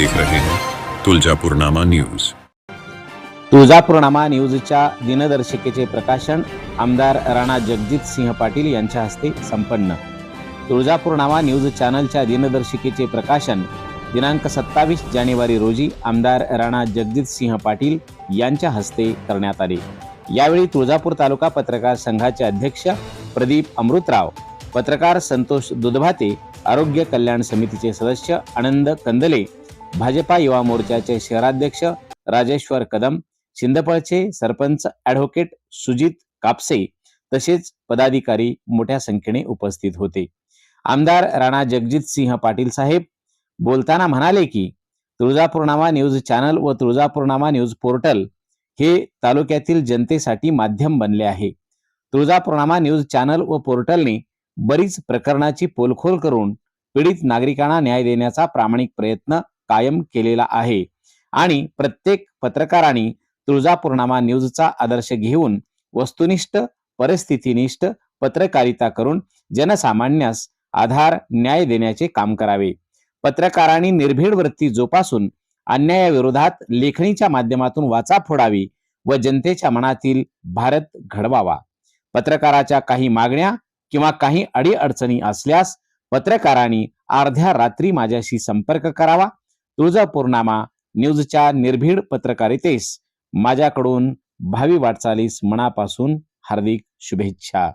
देख रहे हैं तुलजापुरनामा न्यूज। तुळजापूरनामा न्यूजच्या दिनदर्शिकेचे प्रकाशन आमदार राणा जगजित सिंह पाटील यांच्या हस्ते संपन्न. तुळजापूरनामा न्यूज चॅनलच्या दिनदर्शिकेचे प्रकाशन दिनांक सत्तावीस जानेवारी रोजी आमदार राणा जगजित सिंह पाटील यांच्या हस्ते करण्यात आले. यावेळी तुळजापूर तालुका पत्रकार संघाचे अध्यक्ष प्रदीप अमृतराव पत्रकार संतोष दुधभाते आरोग्य कल्याण समितीचे सदस्य आनंद कंदले भाजपा युवा मोर्चाचे शहराध्यक्ष राजेश्वर कदम शिंदपळचे सरपंच ॲडव्होकेट सुजित कापसे तसेच पदाधिकारी मोठ्या संख्येने उपस्थित होते. आमदार राणा जगजित सिंह पाटील साहेब बोलताना म्हणाले की तुळजापूर्णामा न्यूज चॅनल व तुळजापूर्णामा न्यूज पोर्टल हे तालुक्यातील जनतेसाठी माध्यम बनले आहे. तुळजापूर्णामा न्यूज चॅनल व पोर्टलने बरीच प्रकरणाची पोलखोल करून पीडित नागरिकांना न्याय देण्याचा प्रामाणिक प्रयत्न कायम केलेला आहे. आणि प्रत्येक पत्रकारांनी तुळजापूर्णामा न्यूजचा आदर्श घेऊन वस्तुनिष्ठ परिस्थितीनिष्ठ पत्रकारिता करून जनसामान्यास आधार न्याय देण्याचे काम करावे. पत्रकारांनी निर्भीड वृत्ती जोपासून अन्यायाविरोधात लेखणीच्या माध्यमातून वाचा फोडावी व जनतेच्या मनातील भारत घडवावा. पत्रकाराच्या काही मागण्या किंवा काही अडीअडचणी असल्यास पत्रकारांनी अर्ध्या रात्री माझ्याशी संपर्क करावा तुळजापूर्णामा न्यूजच्या निर्भीड पत्रकारितेस माझ्याकडून भावी वाटचालीस मनापासून हार्दिक शुभेच्छा.